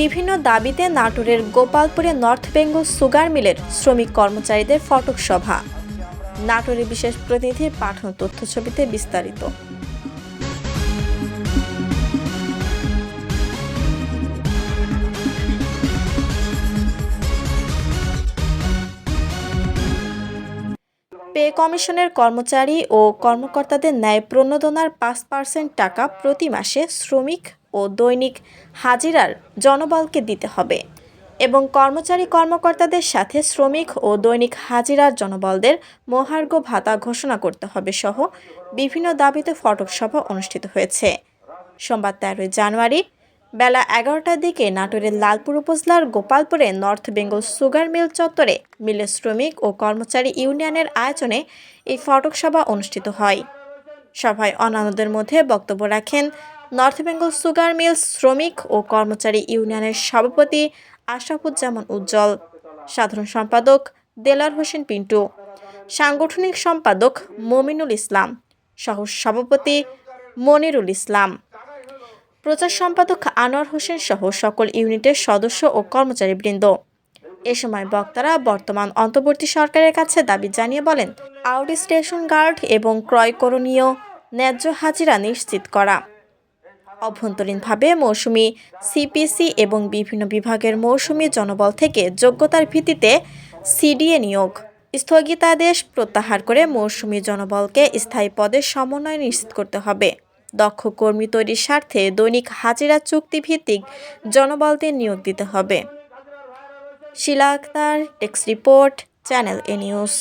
বিভিন্ন দাবিতে নাটোরের গোপালপুরে নর্থ বেঙ্গল সুগার মিলের শ্রমিক কর্মচারীদের ফটক সভা। নাটোরের বিশেষ প্রতিনিধির পাঠানো তথ্য ছবিতে বিস্তারিত। পে কমিশনের কর্মচারী ও কর্মকর্তাদের ন্যায় প্রণোদনার পাঁচ পার্সেন্ট টাকা প্রতি মাসে শ্রমিক ও দৈনিক হাজিরার জনবলকে দিতে হবে এবং কর্মচারী কর্মকর্তাদের সাথে শ্রমিক ও দৈনিক হাজিরার জনবলদের মহার্ঘ ভাতা ঘোষণা করতে হবে সহ বিভিন্ন দাবিতে ফটক সভা অনুষ্ঠিত হয়েছে। সোমবার তেরোই জানুয়ারি বেলা এগারোটার দিকে নাটোরের লালপুর উপজেলার গোপালপুরে নর্থ বেঙ্গল সুগার মিল চত্বরে মিলের শ্রমিক ও কর্মচারী ইউনিয়নের আয়োজনে এই ফটক সভা অনুষ্ঠিত হয়। সভায় অন্যান্যদের মধ্যে বক্তব্য রাখেন নর্থ বেঙ্গল সুগার মিল শ্রমিক ও কর্মচারী ইউনিয়নের সভাপতি আশরাফুজ্জামান উজ্জ্বল। সাধারণ সম্পাদক দেলার হোসেন পিন্টু। সাংগঠনিক সম্পাদক মমিনুল ইসলাম। সহ সভাপতি মনিরুল ইসলাম। প্রচার সম্পাদক আনোয়ার হোসেন সহ সকল ইউনিটের সদস্য ও কর্মচারীবৃন্দ। এ সময় বক্তারা বর্তমান অন্তর্বর্তী সরকারের কাছে দাবি জানিয়ে বলেন, আউট স্টেশন গার্ড এবং ক্রয় করণীয় ন্যায্য হাজিরা নিশ্চিত করা। অভ্যন্তরীণভাবে মৌসুমি সিপিসি এবং বিভিন্ন বিভাগের মৌসুমি জনবল থেকে যোগ্যতার ভিত্তিতে সিডিএ নিয়োগ। স্থগিতাদেশ প্রত্যাহার করে মৌসুমি জনবলকে স্থায়ী পদের সমন্বয় নিশ্চিত করতে হবে। দক্ষ কর্মী তৈরির স্বার্থে দৈনিক হাজিরা চুক্তিভিত্তিক জনবলদের নিয়োগ দিতে হবে। Shila Akter text report, channel A news.